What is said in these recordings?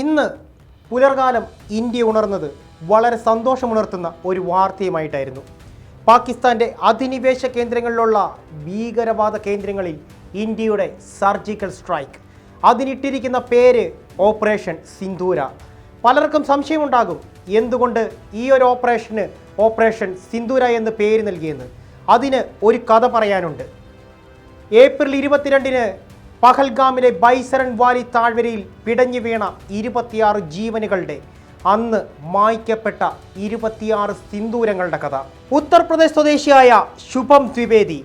ഇന്ന് പുലർകാലം ഇന്ത്യ ഉണർന്നത് വളരെ സന്തോഷമുണർത്തുന്ന ഒരു വാർത്തയുമായിട്ടായിരുന്നു. പാകിസ്ഥാന്റെ അധിനിവേശ കേന്ദ്രങ്ങളിലുള്ള ഭീകരവാദ കേന്ദ്രങ്ങളിൽ ഇന്ത്യയുടെ സർജിക്കൽ സ്ട്രൈക്ക്. അതിനിട്ടിരിക്കുന്ന പേര് ഓപ്പറേഷൻ സിന്ദൂര. പലർക്കും സംശയമുണ്ടാകും എന്തുകൊണ്ട് ഈ ഒരു ഓപ്പറേഷന് ഓപ്പറേഷൻ സിന്ദൂര എന്ന് പേര് നൽകിയെന്ന്. അതിന് ഒരു കഥ പറയാനുണ്ട്. ഏപ്രിൽ ഇരുപത്തിരണ്ടിന് പഹൽഗാമിലെ ബൈസരൺ വാലി താഴ്വരയിൽ പിടഞ്ഞു വീണ ഇരുപത്തിയാറ് ജീവനുകളുടെ അന്ന് മായ്ക്കപ്പെട്ട ഇരുപത്തിയാറ് സിന്ദൂരങ്ങളുടെ കഥ. ഉത്തർപ്രദേശ് സ്വദേശിയായ ശുഭം ദ്വിവേദി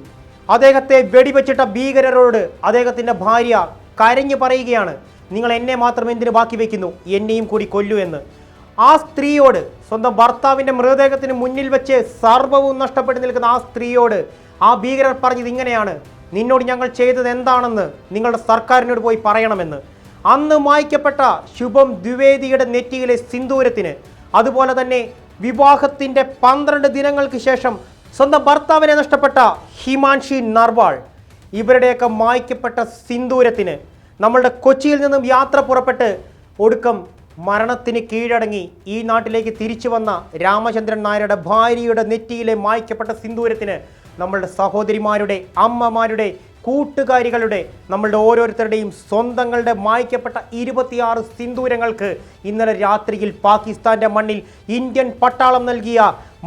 അദ്ദേഹത്തെ വെടിവെച്ചിട്ട ഭീകരരോട് അദ്ദേഹത്തിന്റെ ഭാര്യ കരഞ്ഞു പറയുകയാണ് നിങ്ങൾ എന്നെ മാത്രം എന്തിനു ബാക്കി വയ്ക്കുന്നു എന്നെയും കൂടി കൊല്ലു എന്ന്. ആ സ്ത്രീയോട് സ്വന്തം ഭർത്താവിന്റെ മൃതദേഹത്തിന് മുന്നിൽ വെച്ച് സർവവും നഷ്ടപ്പെട്ട് നിൽക്കുന്ന ആ സ്ത്രീയോട് ആ ഭീകരർ പറഞ്ഞത് ഇങ്ങനെയാണ് നിന്നോട് ഞങ്ങൾ ചെയ്തത് എന്താണെന്ന് നിങ്ങളുടെ സർക്കാരിനോട് പോയി പറയണമെന്ന്. അന്ന് മായ്ക്കപ്പെട്ട ശുഭം ദ്വിവേദിയുടെ നെറ്റിയിലെ സിന്ദൂരത്തിന് അതുപോലെ തന്നെ വിവാഹത്തിന്റെ പന്ത്രണ്ട് ദിനങ്ങൾക്ക് ശേഷം സ്വന്തം ഭർത്താവിനെ നഷ്ടപ്പെട്ട ഹിമാൻഷി നർവാൾ ഇവരുടെയൊക്കെ മായ്ക്കപ്പെട്ട സിന്ദൂരത്തിന് നമ്മളുടെ കൊച്ചിയിൽ നിന്നും യാത്ര പുറപ്പെട്ട് ഒടുക്കം മരണത്തിന് കീഴടങ്ങി ഈ നാട്ടിലേക്ക് തിരിച്ചു വന്ന രാമചന്ദ്രൻ നായരുടെ ഭാര്യയുടെ നെറ്റിയിലെ മായ്ക്കപ്പെട്ട സിന്ദൂരത്തിന് നമ്മളുടെ സഹോദരിമാരുടെ അമ്മമാരുടെ കൂട്ടുകാരികളുടെ നമ്മളുടെ ഓരോരുത്തരുടെയും സ്വന്തങ്ങളുടെ മായ്ക്കപ്പെട്ട ഇരുപത്തിയാറ് സിന്ദൂരങ്ങൾക്ക് ഇന്നലെ രാത്രിയിൽ പാകിസ്ഥാന്റെ മണ്ണിൽ ഇന്ത്യൻ പട്ടാളം നൽകിയ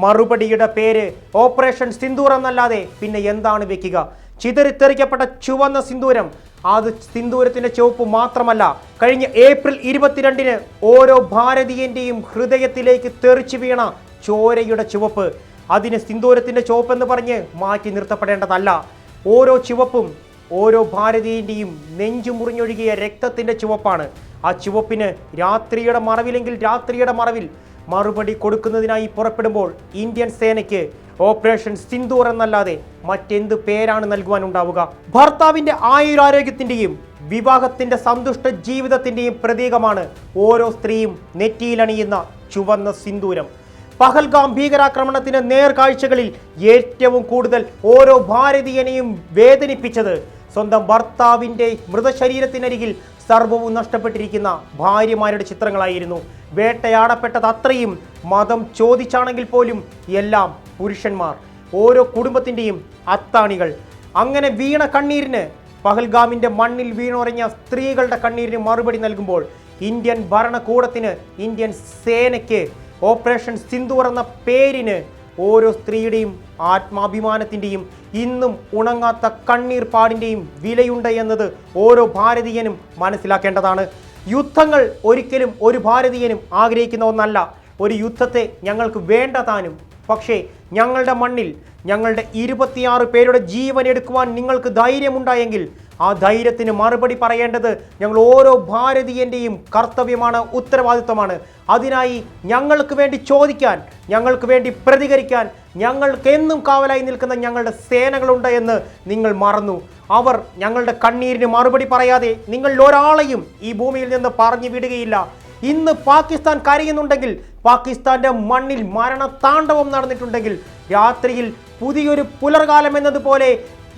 മറുപടിയുടെ പേര് ഓപ്പറേഷൻ സിന്ദൂർ എന്നല്ലാതെ പിന്നെ എന്താണ് വെക്കുക? ചിതറിത്തെറിക്കപ്പെട്ട ചുവന്ന സിന്ദൂരം. അത് സിന്ദൂരത്തിന്റെ ചുവപ്പ് മാത്രമല്ല കഴിഞ്ഞ ഏപ്രിൽ ഇരുപത്തിരണ്ടിന് ഓരോ ഭാരതീയന്റെയും ഹൃദയത്തിലേക്ക് തെറിച്ചു വീണ ചോരയുടെ ചുവപ്പ്. അതിന് സിന്ദൂരത്തിന്റെ ചുവപ്പെന്ന് പറഞ്ഞ് മാറ്റി നിർത്തപ്പെടേണ്ടതല്ല. ഓരോ ചുവപ്പും ഓരോ ഭാരതീയന്റെയും നെഞ്ചു മുറിഞ്ഞൊഴുകിയ രക്തത്തിന്റെ ചുവപ്പാണ്. ആ ചുവപ്പിന് രാത്രിയുടെ മറവിലെങ്കിൽ രാത്രിയുടെ മറവിൽ മറുപടി കൊടുക്കുന്നതിനായി പുറപ്പെടുമ്പോൾ ഇന്ത്യൻ സേനയ്ക്ക് ഓപ്പറേഷൻ സിന്ദൂർ എന്നല്ലാതെ മറ്റെന്ത് പേരാണ് നൽകുവാനുണ്ടാവുക? ഭർത്താവിന്റെ ആയുരാരോഗ്യത്തിന്റെയും വിവാഹത്തിന്റെ സന്തുഷ്ട ജീവിതത്തിന്റെയും പ്രതീകമാണ് ഓരോ സ്ത്രീയും നെറ്റിയിലണിയുന്ന ചുവന്ന സിന്ദൂരം. പഹൽഗാം ഭീകരാക്രമണത്തിന് നേർക്കാഴ്ചകളിൽ ഏറ്റവും കൂടുതൽ ഓരോ ഭാരതീയനെയും വേദനിപ്പിച്ചത് സ്വന്തം ഭർത്താവിന്റെ മൃതശരീരത്തിനരികിൽ സർവവും നഷ്ടപ്പെട്ടിരിക്കുന്ന ഭാര്യമാരുടെ ചിത്രങ്ങളായിരുന്നു. വേട്ടയാടപ്പെട്ടത് അത്രയും മതം ചോദിച്ചാണെങ്കിൽ പോലും എല്ലാം പുരുഷന്മാർ ഓരോ കുടുംബത്തിന്റെയും അത്താണികൾ. അങ്ങനെ വീണ കണ്ണീരിന് പഹൽഗാമിന്റെ മണ്ണിൽ വീണുറഞ്ഞ സ്ത്രീകളുടെ കണ്ണീരിന് മറുപടി നൽകുമ്പോൾ ഇന്ത്യൻ ഭരണകൂടത്തിന് ഇന്ത്യൻ സേനയ്ക്ക് ഓപ്പറേഷൻ സിന്ദൂർ എന്ന പേരിന് ഓരോ സ്ത്രീയുടെയും ആത്മാഭിമാനത്തിന്റെയും ഇന്നും ഉണങ്ങാത്ത കണ്ണീർ പാടിന്റെയും വിലയുണ്ട് എന്നത് ഓരോ ഭാരതീയനും മനസ്സിലാക്കേണ്ടതാണ്. യുദ്ധങ്ങൾ ഒരിക്കലും ഒരു ഭാരതീയനും ആഗ്രഹിക്കുന്ന ഒന്നല്ല. ഒരു യുദ്ധത്തെ ഞങ്ങൾക്ക് വേണ്ട താനും. പക്ഷേ ഞങ്ങളുടെ മണ്ണിൽ ഞങ്ങളുടെ ഇരുപത്തിയാറ് പേരുടെ ജീവൻ എടുക്കുവാൻ നിങ്ങൾക്ക് ധൈര്യമുണ്ടായെങ്കിൽ ആ ധൈര്യത്തിന് മറുപടി പറയേണ്ടത് ഞങ്ങൾ ഓരോ ഭാരതീയന്റെയും കർത്തവ്യമാണ് ഉത്തരവാദിത്വമാണ്. അതിനായി ഞങ്ങൾക്ക് വേണ്ടി ചോദിക്കാൻ ഞങ്ങൾക്ക് വേണ്ടി പ്രതികരിക്കാൻ ഞങ്ങൾക്ക് എന്നും കാവലായി നിൽക്കുന്ന ഞങ്ങളുടെ സേനകളുണ്ട് എന്ന് നിങ്ങൾ മറന്നു. അവർ ഞങ്ങളുടെ കണ്ണീരിന് മറുപടി പറയാതെ നിങ്ങളിൽ ഒരാളെയും ഈ ഭൂമിയിൽ നിന്ന് പറഞ്ഞു വിടുകയില്ല. ഇന്ന് പാകിസ്ഥാൻ കരയുന്നുണ്ടെങ്കിൽ പാകിസ്ഥാന്റെ മണ്ണിൽ മരണതാണ്ഡവം നടന്നിട്ടുണ്ടെങ്കിൽ രാത്രിയിൽ പുതിയൊരു പുലർകാലം എന്നതുപോലെ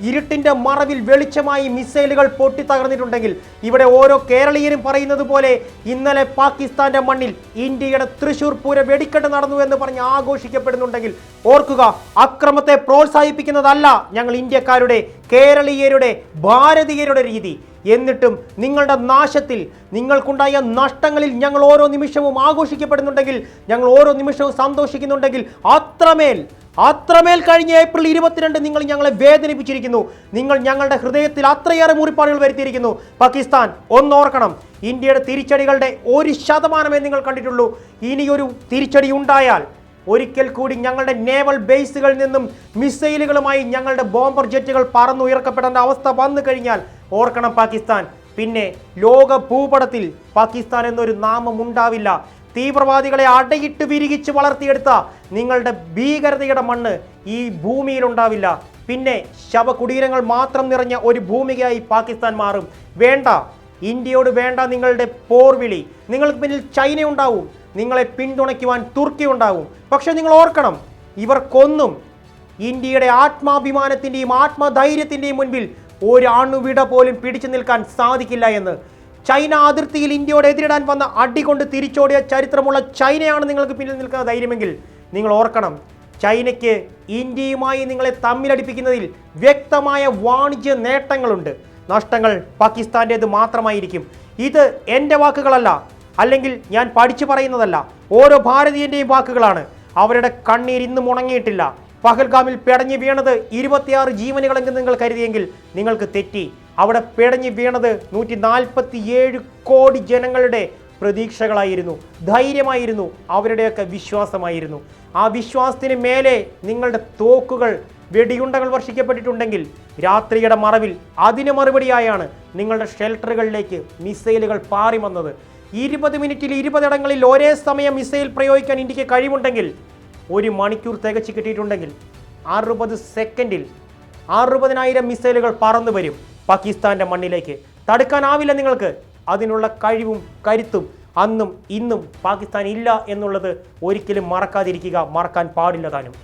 ഇരുട്ടിന്റെ മറവിൽ വെളിച്ചമായി മിസൈലുകൾ പൊട്ടിത്തകർന്നിട്ടുണ്ടെങ്കിൽ ഇവിടെ ഓരോ കേരളീയരും പറയുന്നത് പോലെ ഇന്നലെ പാകിസ്ഥാന്റെ മണ്ണിൽ ഇന്ത്യയുടെ തൃശൂർ പൂര വെടിക്കെട്ട് നടന്നു എന്ന് പറഞ്ഞ് ആഘോഷിക്കപ്പെടുന്നുണ്ടെങ്കിൽ ഓർക്കുക അക്രമത്തെ പ്രോത്സാഹിപ്പിക്കുന്നതല്ല ഞങ്ങൾ ഇന്ത്യക്കാരുടെ കേരളീയരുടെ ഭാരതീയരുടെ രീതി. എന്നിട്ടും നിങ്ങളുടെ നാശത്തിൽ നിങ്ങൾക്കുണ്ടായ നഷ്ടങ്ങളിൽ ഞങ്ങൾ ഓരോ നിമിഷവും ആഘോഷിക്കപ്പെടുന്നുണ്ടെങ്കിൽ ഞങ്ങൾ ഓരോ നിമിഷവും സന്തോഷിക്കുന്നുണ്ടെങ്കിൽ അത്രമേൽ അത്രമേൽ കഴിഞ്ഞ ഏപ്രിൽ ഇരുപത്തിരണ്ട് നിങ്ങൾ ഞങ്ങളെ വേദനിപ്പിച്ചിരിക്കുന്നു. നിങ്ങൾ ഞങ്ങളുടെ ഹൃദയത്തിൽ അത്രയേറെ മുറിപ്പാടുകൾ വരുത്തിയിരിക്കുന്നു. പാകിസ്ഥാൻ ഒന്നോർക്കണം. ഇന്ത്യയുടെ തിരിച്ചടികളുടെ ഒരു ശതമാനമേ നിങ്ങൾ കണ്ടിട്ടുള്ളൂ. ഇനിയൊരു തിരിച്ചടി ഉണ്ടായാൽ ഒരിക്കൽ കൂടി ഞങ്ങളുടെ നേവൽ ബേസുകളിൽ നിന്നും മിസൈലുകളുമായി ഞങ്ങളുടെ ബോംബർ ജെറ്റുകൾ പറന്നുയർക്കപ്പെടേണ്ട അവസ്ഥ വന്നു കഴിഞ്ഞാൽ ഓർക്കണം പാകിസ്ഥാൻ. പിന്നെ ലോക ഭൂപടത്തിൽ പാകിസ്ഥാൻ എന്നൊരു നാമം ഉണ്ടാവില്ല. തീവ്രവാദികളെ അടയിട്ട് വിരികിച്ച് വളർത്തിയെടുത്ത നിങ്ങളുടെ ഭീകരതയുടെ മണ്ണ് ഈ ഭൂമിയിൽ ഉണ്ടാവില്ല. പിന്നെ ശവകുടീരങ്ങൾ മാത്രം നിറഞ്ഞ ഒരു ഭൂമികയായി പാകിസ്ഥാൻ മാറും. വേണ്ട ഇന്ത്യയോട് വേണ്ട നിങ്ങളുടെ പോർവിളി. നിങ്ങൾക്ക് പിന്നിൽ ചൈന ഉണ്ടാവും നിങ്ങളെ പിന്തുണയ്ക്കുവാൻ തുർക്കി ഉണ്ടാകും. പക്ഷെ നിങ്ങൾ ഓർക്കണം ഇവർക്കൊന്നും ഇന്ത്യയുടെ ആത്മാഭിമാനത്തിന്റെയും ആത്മധൈര്യത്തിന്റെയും മുൻപിൽ ഒരു അണുവിട പോലും പിടിച്ചു നിൽക്കാൻ സാധിക്കില്ല എന്ന്. ചൈന അതിർത്തിയിൽ ഇന്ത്യയോട് എതിരിടാൻ വന്ന അടികൊണ്ട് തിരിച്ചോടിയ ചരിത്രമുള്ള ചൈനയാണ് നിങ്ങൾക്ക് പിന്നിൽ നിൽക്കുന്ന ധൈര്യമെങ്കിൽ നിങ്ങൾ ഓർക്കണം ചൈനയ്ക്ക് ഇന്ത്യയുമായി നിങ്ങളെ തമ്മിലടിപ്പിക്കുന്നതിൽ വ്യക്തമായ വാണിജ്യ നേട്ടങ്ങളുണ്ട്. നഷ്ടങ്ങൾ പാകിസ്ഥാന്റേത് മാത്രമായിരിക്കും. ഇത് എന്റെ വാക്കുകളല്ല അല്ലെങ്കിൽ ഞാൻ പഠിച്ചു പറയുന്നതല്ല ഓരോ ഭാരതീയന്റെയും വാക്കുകളാണ്. അവരുടെ കണ്ണീർ ഇന്നും ഉണങ്ങിയിട്ടില്ല. പഹൽഗാമിൽ പിടഞ്ഞു വീണത് ഇരുപത്തിയാറ് ജീവനുകളെങ്കിൽ നിങ്ങൾ കരുതിയെങ്കിൽ നിങ്ങൾക്ക് തെറ്റി. അവിടെ പിടഞ്ഞു വീണത് നൂറ്റി നാൽപ്പത്തി ഏഴ് കോടി ജനങ്ങളുടെ പ്രതീക്ഷകളായിരുന്നു. ധൈര്യമായിരുന്നു. അവരുടെയൊക്കെ വിശ്വാസമായിരുന്നു. ആ വിശ്വാസത്തിന് മേലെ നിങ്ങളുടെ തോക്കുകൾ വെടിയുണ്ടകൾ വർഷിക്കപ്പെട്ടിട്ടുണ്ടെങ്കിൽ രാത്രിയുടെ മറവിൽ അതിന് മറുപടിയായാണ് നിങ്ങളുടെ ഷെൽട്ടറുകളിലേക്ക് മിസൈലുകൾ പാറി വന്നത്. ഇരുപത് മിനിറ്റിൽ ഇരുപതിടങ്ങളിൽ ഒരേ സമയം മിസൈൽ പ്രയോഗിക്കാൻ ഇന്ത്യയ്ക്ക് കഴിവുണ്ടെങ്കിൽ ഒരു മണിക്കൂർ തികച്ചു കിട്ടിയിട്ടുണ്ടെങ്കിൽ അറുപത് സെക്കൻഡിൽ അറുപതിനായിരം മിസൈലുകൾ പറന്നു വരും പാകിസ്ഥാന്റെ മണ്ണിലേക്ക്. തടുക്കാനാവില്ല നിങ്ങൾക്ക്. അതിനുള്ള കഴിവും കരുത്തും അന്നും ഇന്നും പാകിസ്ഥാൻ ഇല്ല എന്നുള്ളത് ഒരിക്കലും മറക്കാതിരിക്കുക മറക്കാൻ പാടില്ല താനും.